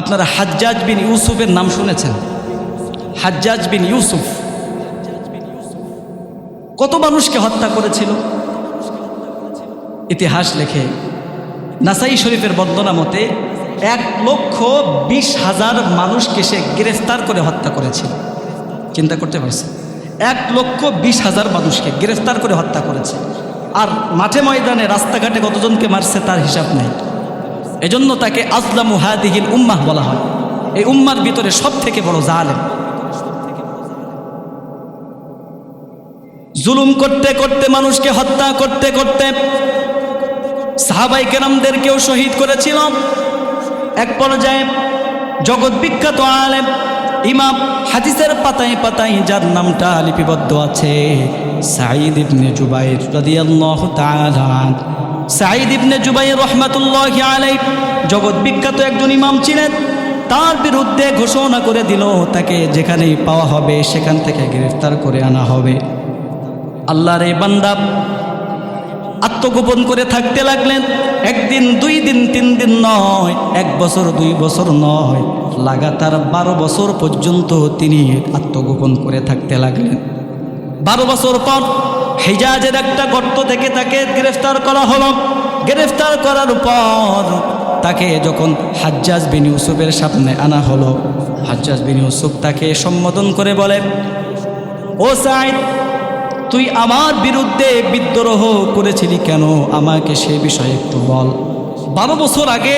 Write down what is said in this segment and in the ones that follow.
আপনারা হাজ্জাজ বিন ইউসুফের নাম শুনেছেন। হাজ্জাজ বিন ইউসুফ। কত মানুষকে হত্যা করেছিল? ইতিহাস লেখে, নাসাই শরীফের বর্ণনা মতে এক লক্ষ বিশ হাজার মানুষকে সে গ্রেফতার করে হত্যা করেছিল। চিন্তা করতে পারছে এক লক্ষ বিশ হাজার মানুষকে গ্রেফতার করে হত্যা করেছে। আর মাঠে ময়দানে রাস্তাঘাটে কতজনকে মারছে তার হিসাব নেই। এজন্য তাকে আজলামু হাদিহিল উম্মাহ বলা হয়। এই উম্মার ভিতরে সব থেকে বড় জালেম। জুলুম করতে করতে মানুষকে হত্যা করতে করতে সাহাবাই কেরামদেরকেও শহীদ করেছিল। এক পর্যায়ে জগৎ বিখ্যাত আলেম ইমাম হাদিসের পাতায় পাতায় যার নামটা লিপিবদ্ধ আছে, সাঈদ ইবনে জুবাইর রাদিয়াল্লাহু তাআলা সাঈদ ইবনে জুবাইর রহমাতুল্লাহি আলাই জগৎ বিখ্যাত একজন ইমাম ছিলেন। তার বিরুদ্ধে ঘোষণা করে দিল, তাকে যেখানেই পাওয়া হবে সেখান থেকে গ্রেফতার করে আনা হবে। আল্লাহর এই বান্দা আত্মগোপন করে থাকতে লাগলেন। একদিন, দুই দিন, তিন দিন নয়, এক বছর, দুই বছর নয়, লাগাতার বারো বছর পর্যন্ত তিনি আত্মগোপন করে থাকতে লাগলেন। বারো বছর পর হেজাজের একটা গর্ত থেকে তাকে গ্রেফতার করা হলো। গ্রেফতার করার পর তাকে যখন হাজ্জাজ বিন ইউসুফের সামনে আনা হলো, হাজ্জাজ বিন ইউসুফ তাকে সম্বোধন করে বলে, ও সাইদ তুই আমার বিরুদ্ধে বিদ্রোহ করেছিলি কেন? আমাকে সে বিষয়ে একটু বল। বারো বছর আগে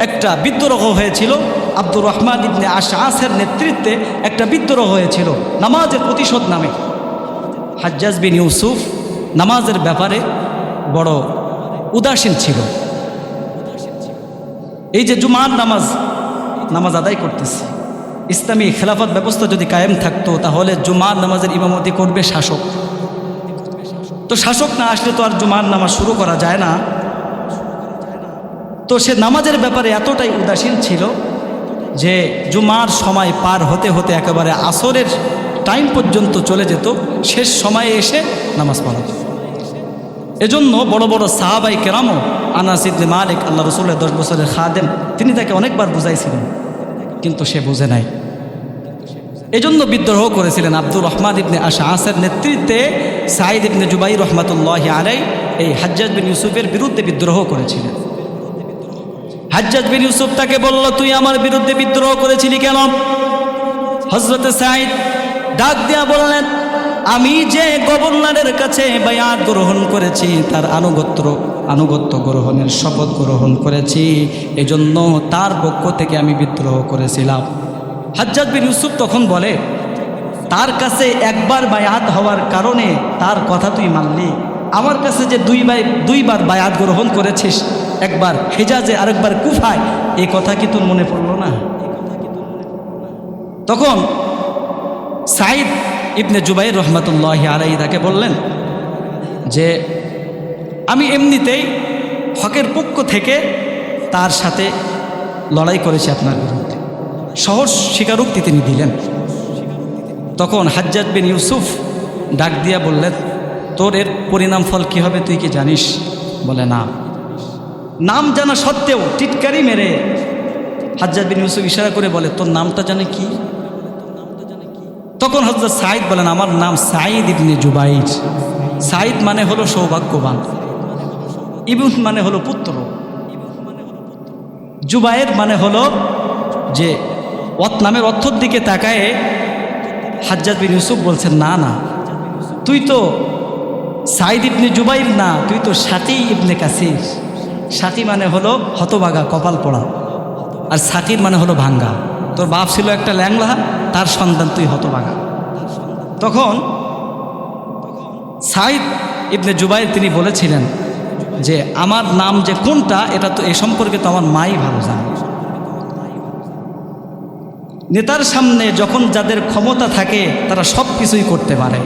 একটা বিদ্রোহ হয়েছিল। আব্দুর রহমান ইবনে আশাসের নেতৃত্বে একটা বিদ্রোহ হয়েছিল, নামাজের প্রতিশোধ নামে। হাজ্জাজ বিন ইউসুফ নামাজের ব্যাপারে বড় উদাসীন ছিল। এই যে জুমার নামাজ নামাজ আদায় করতেছে, ইসলামী খেলাফত ব্যবস্থা যদি কায়েম থাকতো, তাহলে জুমার নামাজের ইমামতি করবে শাসক। তো শাসক না আসলে তো আর জুমার নামাজ শুরু করা যায় না। তো সে নামাজের ব্যাপারে এতটাই উদাসীন ছিল যে জুমার সময় পার হতে হতে একেবারে আসরের টাইম পর্যন্ত চলে যেত, শেষ সময়ে এসে নামাজ পড়াত এজন্য বড় বড় সাহাবাই কেরামও আনাসিদ মালিক, আল্লাহ রসুল্লাহ দশ বছরের খাদেম, তিনি তাকে অনেকবার বুঝাইছিলেন, কিন্তু সে বুঝে নাই। এজন্য বিদ্রোহ করেছিলেন আব্দুর রহমান ইবনে আশা আসের নেতৃত্বে সাইদ ইবনে জুবাই রহমাতুল্লাহ আলাই এই হাজ্জাজ বিন ইউসুফের বিরুদ্ধে বিদ্রোহ করেছিলেন। হাজ্জাজ বিন ইউসুফ তাকে বলল, তুই আমার বিরুদ্ধে বিদ্রোহ করেছিলি কেন? হজরতে সাইদ ডাক দিয়া বললেন, আমি যে গভর্নরের কাছে বায়াত গ্রহণ করেছি, তার আনুগত্য আনুগত্য গ্রহণের শপথ গ্রহণ করেছি, এজন্য তার পক্ষ থেকে আমি বিদ্রোহ করেছিলাম। হাজ্জাদ বিন ইউসুফ তখন বলে, তার কাছে একবার বায়াত হওয়ার কারণে তার কথা তুই মানলি। আমার কাছে যে দুইবার দুইবার বায়াত গ্রহণ করেছিস, একবার হেজাজে, আরেকবার কুফায় এই কথা কি তোর মনে পড়ল না? তখন সাইদ ইবনে জুবাইর রহমতুল্লাহ আলাই তাকে বললেন যে, আমি এমনিতেই হকের পক্ষ থেকে তার সাথে লড়াই করেছি আপনার বিরুদ্ধে। সহজ স্বীকারোক্তি তিনি দিলেন। তখন হাজ্জাজ বিন ইউসুফ ডাক দিয়া বললেন, তোর এর পরিণাম ফল কী হবে তুই কি জানিস? বলে, না। নাম জানা সত্ত্বেও টিটকারি মেরে হাজ্জাজ বিন ইউসুফ ইশারা করে বলে, তোর নামটা জানে কি? তখন হজরত সাইদ বলেন, আমার নাম সাইদ ইবনে জুবাইর। সাইদ মানে হলো সৌভাগ্যবান। ইবুন মানে হলো পুত্র। জুবাইর মানে হলো যে অত নামের অর্থর দিকে তাকায়ে হাজ্জাজ বিন ইউসুফ বলছেন, না না, তুই তো সাইদ ইবনে জুবাইর না, তুই তো সাকি ইবনে কাসির। সাথী মানে হলো হতবাগা কপাল পড়া। আর সাকির মানে হলো ভাঙ্গা। তোর বাপ ছিল একটা ল্যাংলা তার সন্তান তুই হতবাগা তখন সাইদ ইবনে জুবাই তিনি বলেছিলেন যে, আমার নাম যে কোনটা, এটা তো এ সম্পর্কে তো আমার মাই ভালো জানে। নেতার সামনে যখন যাদের ক্ষমতা থাকে, তারা সব কিছুই করতে পারে।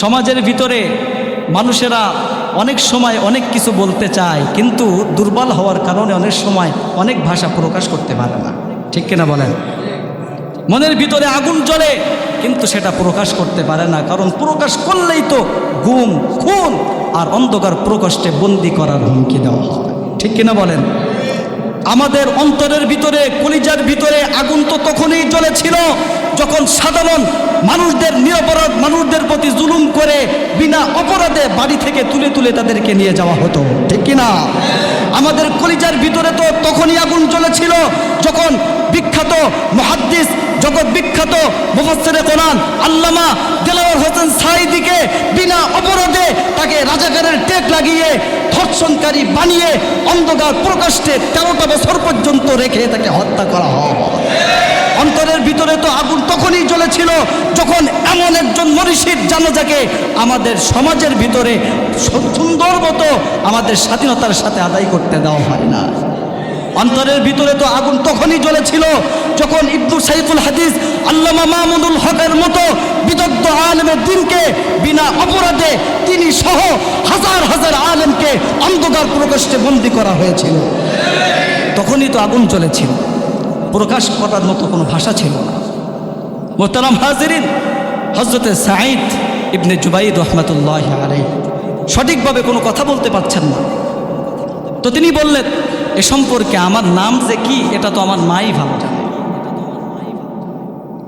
সমাজের ভিতরে মানুষেরা অনেক সময় অনেক কিছু বলতে চায়, কিন্তু দুর্বল হওয়ার কারণে অনেক সময় অনেক ভাষা প্রকাশ করতে পারে না। ঠিক কিনা বলেন? মনের ভিতরে আগুন জ্বলে, কিন্তু সেটা প্রকাশ করতে পারে না। কারণ প্রকাশ করলেই তো গুম খুন আর অন্ধকার প্রকাশে বন্দি করার হুমকি দেওয়া ঠিক কিনা বলেন? আমাদের অন্তরের ভিতরে, কলিজার ভিতরে আগুন তো তখনই জ্বলেছিল যখন সাধারণ মানুষদের, নিরপরাধ মানুষদের প্রতি জুলুম করে বিনা অপরাধে বাড়ি থেকে তুলে তুলে তাদেরকে নিয়ে যাওয়া হতো। ঠিক কিনা? আমাদের কলিজার ভিতরে তো তখনই আগুন জ্বলেছিল যখন বিখ্যাত মহাদ্দিস জগৎ বিখ্যাত মুফাসসিরে কোরআন, আল্লামা দেলাওয়ার হোসেন সাইদিকে বিনা অপরাধে তাকে রাজাকারের টেক লাগিয়ে, ধর্ষণকারী বানিয়ে, অন্ধকার প্রকাশ্যে তেরোটা বছর পর্যন্ত রেখে তাকে হত্যা করা হয়। অন্তরের ভিতরে তো আগুন তখনই জ্বলেছিল যখন এমন একজন মনীষীর জানাজাকে আমাদের সমাজের ভিতরে সুন্দর মতো আমাদের স্বাধীনতার সাথে আদায় করতে দেওয়া হয় না। অন্তরের ভিতরে তো আগুন তখনই জ্বলেছিল যখন ইবনু সাইফুল হাদিস আল্লামা মামুনুল হকের মতো বিদগ্ধ আলেমের দিনকে বিনা অপরাধে তিনি সহ হাজার হাজার আলেমকে অন্ধকার প্রকাশ্যে বন্দি করা হয়েছিল। তখনই তো আগুন জ্বলেছিল। প্রকাশ করার মতো কোনো ভাষা ছিল না। মোহতারাম হাজিরিন হজরতে সাঈদ ইবনে জুবাইদ রহমতুল্লাহ আলাই সঠিকভাবে কোনো কথা বলতে পারছেন না। তো তিনি বললেন এ সম্পর্কে আমার নাম যে কি, এটা তো আমার মাই ভালো জানে।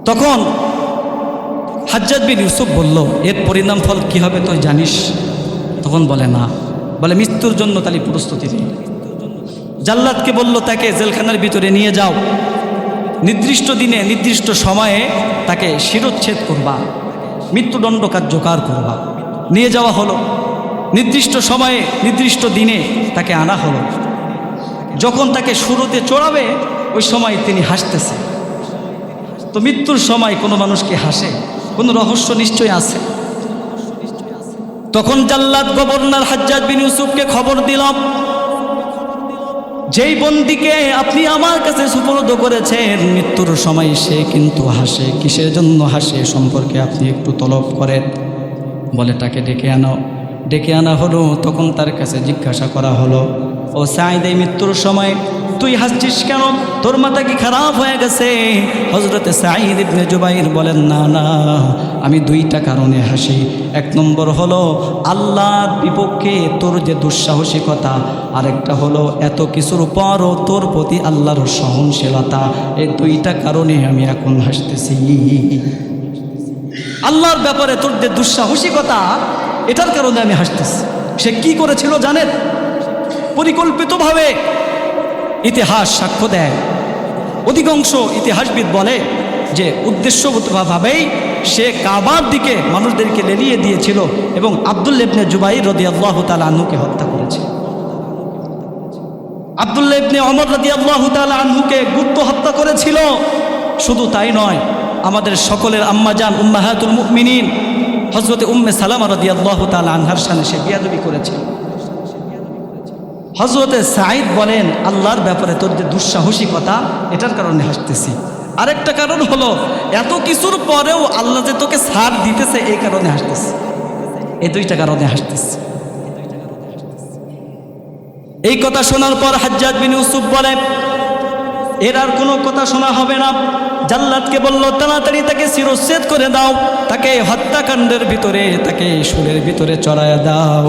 তখন হাজ্জাদ বিন ইউসুফ বলল, এর পরিণাম ফল কি হবে তুই জানিস? তখন বলে, না। বলে, মৃত্যুর জন্য তালি প্রস্তুতি নেই জাল্লাদকে বলল, তাকে জেলখানার ভিতরে নিয়ে যাও। নির্দিষ্ট দিনে, নির্দিষ্ট সময়ে তাকে শিরোচ্ছেদ করবা। মৃত্যুদণ্ড কার্যকর করবা। নিয়ে যাওয়া হলো। নির্দিষ্ট সময়ে, নির্দিষ্ট দিনে তাকে আনা হলো। যখন তাকে শুরুতে চড়াবে, ওই সময় তিনি হাসতেছে। তো মৃত্যুর সময় কোনো মানুষকে হাসে, কোনো রহস্য নিশ্চয় আছে? তখন জাল্লাদ গভর্নর হাজ্জাজ বিন ইউসুফকে খবর দিলাম, যেই বন্দিকে আপনি আমার কাছে সুপর্দ করেছেন, মৃত্যুর সময় সে কিন্তু হাসে। কিসের জন্য হাসে? সম্পর্কে আপনি একটু তলব করেন। বলে তাকে ডেকে আনো। ডেকে আনা হলো, তখন তার কাছে জিজ্ঞাসা করা হলো ও সাইদ এই মৃত্যুর সময় তুই হাসছিস কেন? তোর মাথা কি খারাপ হয়ে গেছে? হজরতে সাইদ ইবনে জুবাইর বলেন, না না, আমি দুইটা কারণে হাসি। এক নম্বর হলো, আল্লাহর বিপক্ষে তোর যে দুঃসাহসিকতা, আরেকটা হলো, এত কিছুর পরও তোর প্রতি আল্লাহর সহনশীলতা। এই দুইটা কারণে আমি এখন হাসতেছি। আল্লাহর ব্যাপারে তোর যে দুঃসাহসিকতা, এটার কারণে আমি হাসতেছি। সে কি করেছিল জানেন? পরিকল্পিতভাবে ইতিহাস সাক্ষ্য দেয়। অধিকাংশ ইতিহাসবিদ বলে যে উদ্দেশ্যভাবেই সে কাবার দিকে মানুষদেরকে লেলিয়ে দিয়েছিল এবং আব্দুল ইবনে জুবাই রদি আল্লাহ আনহুকে হত্যা করেছে। আব্দুল্লাহ ইবনে অমর রদি আল্লাহ আনহুকে গুপ্ত হত্যা করেছিল। শুধু তাই নয়, আমাদের সকলের আম্মাজান উম্মাহাতুল মুমিনিন হজরতে উম্মে সালামা রদি আল্লাহ আনহার সামনে সে বিয়াদবি করেছিল হজরতে সাঈদ বলেন, আল্লাহর ব্যাপারে তোর যে দুঃসাহসিকতা, এটার কারণে হাসতেছি। আরেকটা কারণ হলো, এত কিছুর পরেও আল্লাহ যে তোকে ছাড় দিতেছে, এই কারণে হাসতেছে। এই দুইটা কারণে হাসতেছে। এই কথা শোনার পর হাজ্জাজ বিন ইউসুফ বলে, এর আর কোনো কথা শোনা হবে না। জাল্লাদকে বলল, তাড়াতাড়ি তাকে শিরচ্ছেদ করে দাও। তাকে হত্যাকাণ্ডের ভিতরে, তাকে সুরের ভিতরে চড়ায় দাও।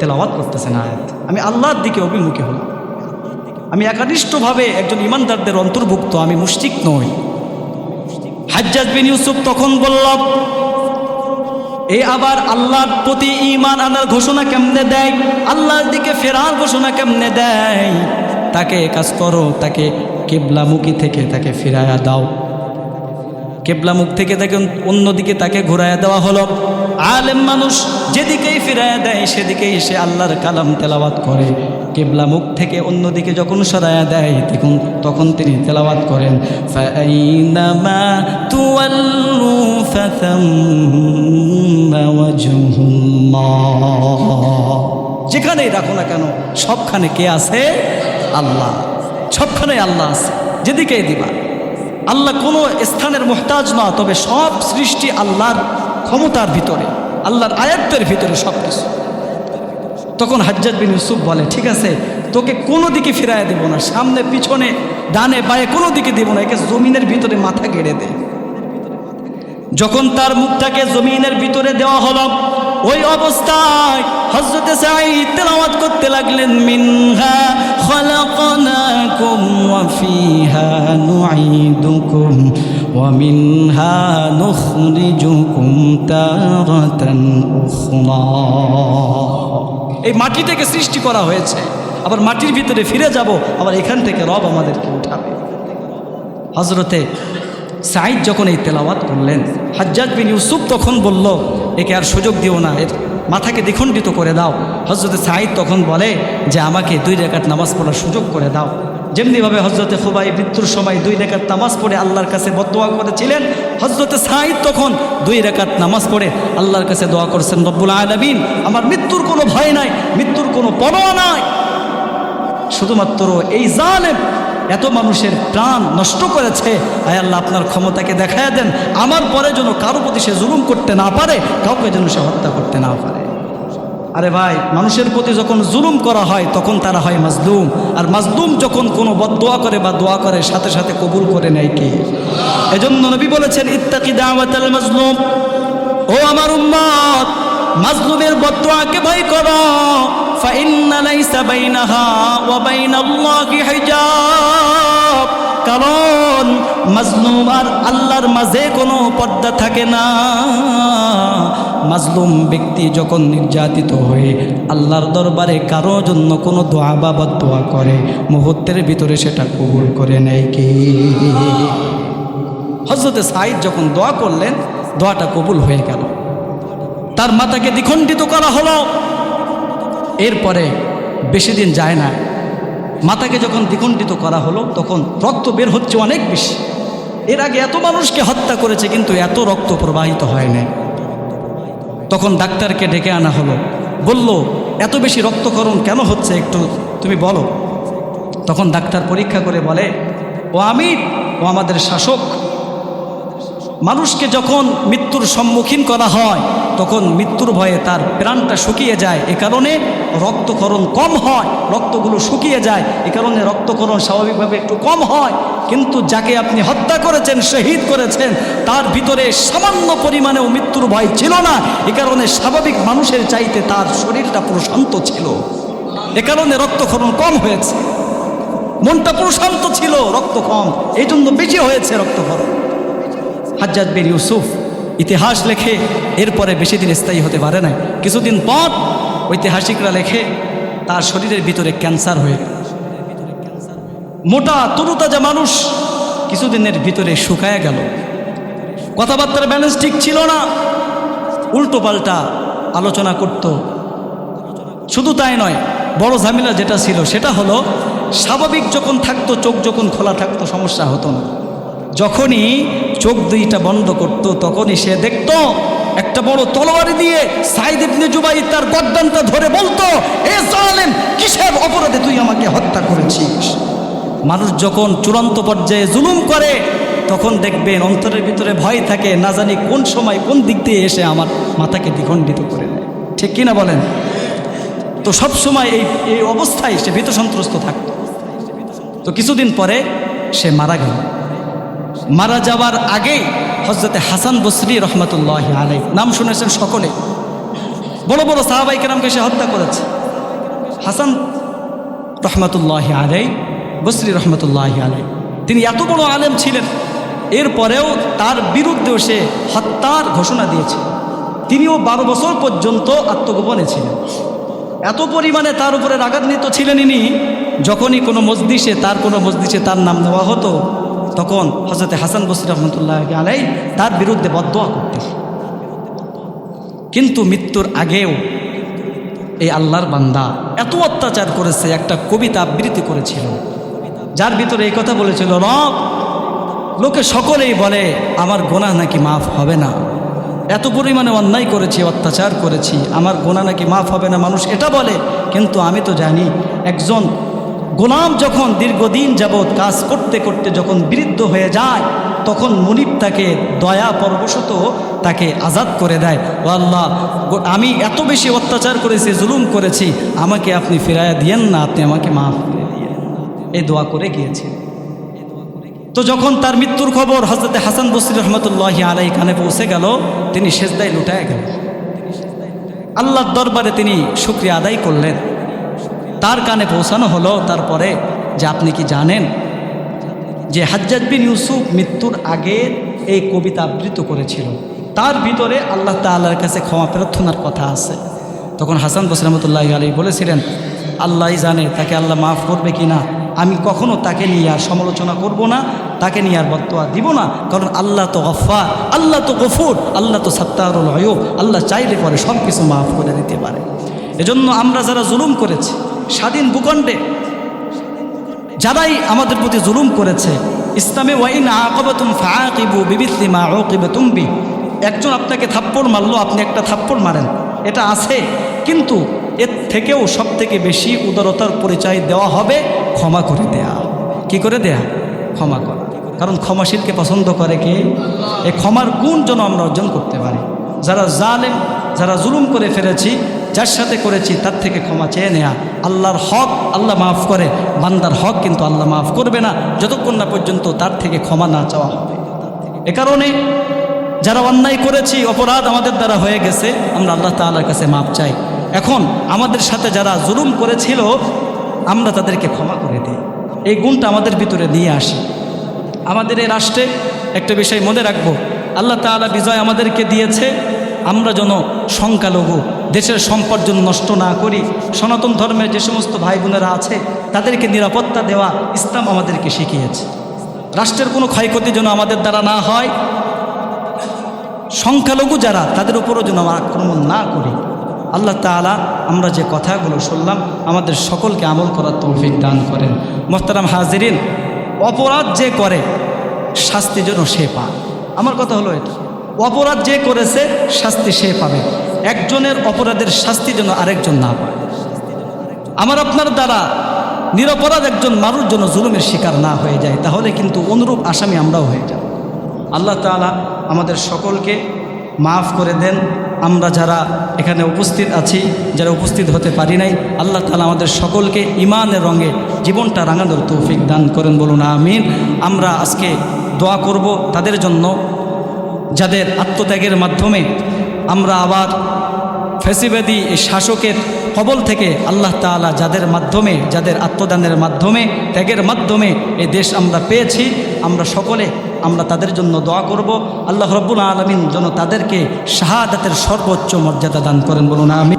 তেলাওয়াত করতেছেন আয়াত। আমি আল্লাহর দিকে অভিমুখী হলাম। আমি একানিষ্ঠভাবে একজন ইমানদারদের অন্তর্ভুক্ত, আমি মুশরিক নই। হাজ্জাজ বিন ইউসুফ তখন বললাম এই আবার আল্লাহর প্রতি ইমান আনার ঘোষণা কেমনে দেয়? আল্লাহর দিকে ফেরার ঘোষণা কেমনে দেয়? তাকে কাজ করো, তাকে কেবলামুখী থেকে তাকে ফিরায়া দাও। কেবলামুখ থেকে তাকে অন্যদিকে তাকে ঘুরাইয়া দেওয়া হলো। আলেম মানুষ যেদিকেই ফিরাইয়া দেয়, সেদিকেই সে আল্লাহর কালাম তেলাওয়াত করে। কেবলা মুখ থেকে অন্যদিকে যখন সরাইয়া দেয়, তখন তখন তিনি তেলাওয়াত করেন যেখানেই রাখো না কেন, সবখানে কে আছে? আল্লাহ। সবখানে আল্লাহ আছে। যেদিকেই দিবা। আল্লাহ কোনো স্থানের মোহতাজ না, তবে সব সৃষ্টি আল্লাহর ক্ষমতার ভিতরে, আল্লাহর আয়ত্তের ভিতরে সব কিছু। তখন হাজ্জাদ বিন ইউসুফ বলে, ঠিক আছে, তোকে কোনো দিকে ফিরাইয়া দেবো না, সামনে, পিছনে, ডানে, বায়ে কোনো দিকে দেবো না, একে জমিনের ভিতরে মাথা গেড়ে দে। যখন তার মুখটাকে জমিনের ভিতরে দেওয়া হলো, ওই অবস্থায় হজরতে সাঈদ তেলাওয়াত করতে লাগলেন, মিনহা খলাকনাকুম ওয়া ফিহা নুঈদুকুম ওয়া মিনহা নুখরিজুকুম তারাতান উখরা। এই মাটি থেকে সৃষ্টি করা হয়েছে। আবার মাটির ভিতরে ফিরে যাব, আবার এখান থেকে রব আমাদেরকে উঠাবে। হজরতে সাইদ যখন এই তেলাওয়াত করলেন, হাজ্জাজ বিন ইউসুফ তখন বলল, একে আর সুযোগ দিও না, এর মাথাকে দ্বিখণ্ডিত করে দাও। হজরতে সাইদ তখন বলে, যে আমাকে দুই রেখাত নামাজ পড়ার সুযোগ করে দাও। যেমনিভাবে হজরতে খুবাই মৃত্যুর সময় দুই রেখাত নামাজ পড়ে আল্লাহর কাছে বদোয়া করেছিলেন হজরতে সাইদ তখন দুই রেখাত নামাজ পড়ে আল্লাহর কাছে দোয়া করছেন, রব্বুল আলমিন, আমার মৃত্যুর কোনো ভয় নাই, মৃত্যুর কোনো পরোয়া নাই। শুধুমাত্র এই জালেম এত মানুষের প্রাণ নষ্ট করেছে। আয় আল্লাহ, আপনার ক্ষমতাকে দেখায় দেন। আমার পরে যেন কারও প্রতি সে জুলুম করতে না পারে, কাউকে যেন সে হত্যা করতে না পারে। আরে ভাই, মানুষের প্রতি যখন জুলুম করা হয়, তখন তারা হয় মাজলুম। আর মাজলুম যখন কোনো বদোয়া করে বা দোয়া করে, সাথে সাথে কবুল করে নেয় কি? এজন্য নবী বলেছেন, ইত্তাকি দাওয়াতাল মাজলুম। ও আমার উম্মত, মাজলুমের বদোয়াকে ভয় করো। فإن ليس بينها وبين الله حجاب কারণ মাজলুম আর আল্লাহর মাঝে কোনো পর্দা থাকে না মাজলুম ব্যক্তি যখন নির্যাতিত হয়ে আল্লাহর দরবারে কারো জন্য কোনো দোয়া বা দোয়া করে মুহূর্তের ভিতরে সেটা কবুল করে নেয় কি হজরতে সাইদ যখন দোয়া করলেন দোয়াটা কবুল হয়ে গেল তার মাতাকে দ্বিখণ্ডিত করা হলো এরপরে বেশি দিন যায় না। মাতাকে যখন দ্বিখণ্ডিত করা হলো, তখন রক্ত বের হচ্ছে অনেক বেশি। এর আগে এত মানুষকে হত্যা করেছে, কিন্তু এত রক্ত প্রবাহিত হয় নাই তখন ডাক্তারকে ডেকে আনা হলো। বলল, এত বেশি রক্তকরণ কেন হচ্ছে একটু তুমি বলো? তখন ডাক্তার পরীক্ষা করে বলে, ও আমি ও আমাদের শাসক। মানুষকে যখন মৃত্যুর সম্মুখীন করা হয়, তখন মৃত্যুর ভয়ে তার প্রাণটা শুকিয়ে যায়। এ কারণে রক্তকরণ কম হয়, রক্তগুলো শুকিয়ে যায়। এ কারণে রক্তকরণ স্বাভাবিকভাবে একটু কম হয়। কিন্তু যাকে আপনি হত্যা করেছেন, শহীদ করেছেন, তার ভিতরে সামান্য পরিমাণেও মৃত্যুর ভয় ছিল না। এ কারণে স্বাভাবিক মানুষের চাইতে তার শরীরটা প্রশান্ত ছিল। এ কারণে রক্তক্ষরণ কম হয়েছে। মনটা প্রশান্ত ছিল রক্ত কম এই জন্য বেশি হয়েছে রক্তক্ষরণ। হাজ্জাজ বিন ইউসুফ ইতিহাস লেখে, এরপরে বেশি দিন স্থায়ী হতে পারে না কিছুদিন পর ঐতিহাসিকরা লেখে, তার শরীরের ভিতরে ক্যান্সার হয়ে গেল। মোটা, তরুতাজা মানুষ কিছুদিনের ভিতরে শুকায় গেল। কথাবার্তার ব্যালেন্স ঠিক ছিল না। উল্টো পাল্টা আলোচনা করত। শুধু তাই নয়, বড় ঝামেলা যেটা ছিল, সেটা হলো, স্বাভাবিক যখন থাকতো, চোখ যখন খোলা থাকতো, সমস্যা হতো না। যখনই চোখ দুইটা বন্ধ করত, তখনই সে দেখত, একটা বড় তলোয়ারি দিয়ে সাইদ ইবনে জুবাই তার গদ্দানটা ধরে বলতো, এ জালেম, কিসের অপরাধে তুই আমাকে হত্যা করেছিস? মানুষ যখন চূড়ান্ত পর্যায়ে জুলুম করে, তখন দেখবেন অন্তরের ভিতরে ভয় থাকে, না জানি কোন সময় কোন দিক দিয়ে এসে আমার মাথাকে দ্বিখণ্ডিত করে দেয় ঠিক কিনা বলেন? তো সব সময় এই এই অবস্থায় সে ভীত সন্ত্রস্ত থাকত। তো কিছুদিন পরে সে মারা গেল। মারা যাওয়ার আগেই হজরতে হাসান বসরি রহমতুল্লাহ আলাই নাম শুনেছেন সকলে। বড় বড় সাহাবাই কেরামকে সে হত্যা করেছে। হাসান রহমতুল্লাহ আলাই বসরি রহমতুল্লাহ আলাই তিনি এত বড় আলেম ছিলেন, এরপরেও তার বিরুদ্ধেও সে হত্যার ঘোষণা দিয়েছে। তিনিও বারো বছর পর্যন্ত আত্মগোপনে ছিলেন। এত পরিমাণে তার উপরে রাগান্বিত ছিলেন ইনি, যখনই কোনো মসজিষে তার কোনো মসজিষে তার নাম নেওয়া হতো তখন হজরতে হাসান বসির রহমতুল্লাহ আলাই তার বিরুদ্ধে বদোয়া করতে কিন্তু মৃত্যুর আগেও এই আল্লাহর বান্দা এত অত্যাচার করেছে, একটা কবিতা আবৃত্তি করেছিল। যার ভিতরে এই কথা বলেছিল, রব, লোকে সকলেই বলে, আমার গোনা নাকি মাফ হবে না। এত পরিমাণে অন্যায় করেছি, অত্যাচার করেছি, আমার গোনা নাকি মাফ হবে না। মানুষ এটা বলে, কিন্তু আমি তো জানি, একজন গোলাম যখন দীর্ঘদিন যাবৎ কাজ করতে করতে যখন বৃদ্ধ হয়ে যায়, তখন মুনিব তাকে দয়া পরবশত তাকে আজাদ করে দেয়। ও আল্লাহ আমি এত বেশি অত্যাচার করেছি, জুলুম করেছি, আমাকে আপনি ফেরাইয়া দিয়েন না, আপনি আমাকে মাফ করে দিয়েন। এই দোয়া করে গিয়েছে। তো যখন তার মৃত্যুর খবর হজরতে হাসান বসির রহমতুল্লাহ আলাই কানে পৌঁছে গেল, তিনি সেজদায় লুটায় গেলেন। আল্লাহর দরবারে তিনি শুক্রিয়া আদায় করলেন। তার কানে পৌঁছানো হলো, তারপরে যে আপনি কি জানেন যে হাজ্জাজ বিন ইউসুফ মৃত্যুর আগে এই কবিতা আবৃত করেছিল। তার ভিতরে আল্লাহ তাল্লাহর কাছে ক্ষমা প্রার্থনার কথা আছে। তখন হাসান বসির রহমতুল্লাহ আলী বলেছিলেন, আল্লাহই জানে তাকে আল্লাহ মাফ করবে কি না আমি কখনো তাকে নিয়ে আর সমালোচনা করব না, তাকে নিয়ে আর বর্তোয়া দিব না। কারণ আল্লাহ তো গফার আল্লাহ তো গফুর, আল্লাহ তো সত্তারুল হয়ুব আল্লাহ চাইলে পরে সব কিছু মাফ করে দিতে পারে। এজন্য আমরা যারা জুলুম করেছি স্বাধীন ভূখণ্ডে যারাই আমাদের প্রতি জুলুম করেছে, ইসলামে ওয়াইন আকাবাতুম ফাআকিবু বিমিসলি মা উকিবাতুম বি। একজন আপনাকে থাপ্পড় মারলো, আপনি একটা থাপ্পড় মারেন। এটা আছে, কিন্তু এর থেকেও সব থেকে বেশি উদারতার পরিচয় দেওয়া হবে ক্ষমা করে দেয়া। কি করে দেয়া? ক্ষমা করা। কারণ ক্ষমাশীলকে পছন্দ করে কে? এই ক্ষমার গুণ যেন আমরা অর্জন করতে পারি। যারা জালেম, যারা জুলুম করে ফেলেছি যার সাথে করেছি, তার থেকে ক্ষমা চেয়ে নেয়া। আল্লাহর হক আল্লাহ মাফ করে, বান্দার হক কিন্তু আল্লাহ মাফ করবে না। যতক্ষণ না পর্যন্ত তার থেকে ক্ষমা না চাওয়া হবে। এ কারণে যারা অন্যায় করেছি, অপরাধ আমাদের দ্বারা হয়ে গেছে, আমরা আল্লাহ তাআলার কাছে মাপ চাই। এখন আমাদের সাথে যারা জুলুম করেছিল, আমরা তাদেরকে ক্ষমা করে দিই। এই গুণটা আমাদের ভিতরে নিয়ে আসি। আমাদের এই রাষ্ট্রে একটা বিষয় মনে রাখব। আল্লাহ তাআলা বিজয় আমাদেরকে দিয়েছে। আমরা যেন সংখ্যালঘু, দেশের সম্পদ যেন নষ্ট না করি, সনাতন ধর্মের যে সমস্ত ভাই বোনেরা আছে, তাদেরকে নিরাপত্তা দেওয়া ইসলাম আমাদেরকে শিখিয়েছে। রাষ্ট্রের কোনো ক্ষয়ক্ষতি যেন আমাদের দ্বারা না হয়, সংখ্যালঘু যারা, তাদের উপরও যেন আমরা আক্রমণ না করি। আল্লাহ তাআলা আমরা যে কথাগুলো শুনলাম, আমাদের সকলকে আমল করার তৌফিক দান করেন। মোহতারাম হাজিরিন, অপরাধ যে করে, শাস্তি যেন সে পায়। আমার কথা হলো এটা। অপরাধ যে করেছে, শাস্তি সে পাবে। একজনের অপরাধের শাস্তি যেন আরেকজন না পায়। আমার আপনার দ্বারা নিরপরাধ একজন মানুষ যেন জুলুমের শিকার না হয়ে যায়, তাহলে কিন্তু অনুরূপ আসামি আমরাও হয়ে যাব। আল্লাহ তাআলা আমাদের সকলকে মাফ করে দেন। আমরা যারা এখানে উপস্থিত আছি, যারা উপস্থিত হতে পারি নাই, আল্লাহ তালা আমাদের সকলকে ইমানের রঙে জীবনটা রাঙানোর তৌফিক দান করেন বলুন, আমিন। আমরা আজকে দোয়া করব তাদের জন্য। যাদের আত্মত্যাগের মাধ্যমে আমরা আবার ফেসিবেদি শাসকের কবল থেকে আল্লাহ তালা যাদের মাধ্যমে, যাদের আত্মদানের মাধ্যমে, ত্যাগের মাধ্যমে এই দেশ আমরা পেয়েছি, আমরা সকলে আমরা তাদের জন্য দোয়া করব। আল্লাহ রব্বুল আলমিন যেন তাদেরকে শাহাদাতের সর্বোচ্চ মর্যাদা দান করেন। বলুন আমি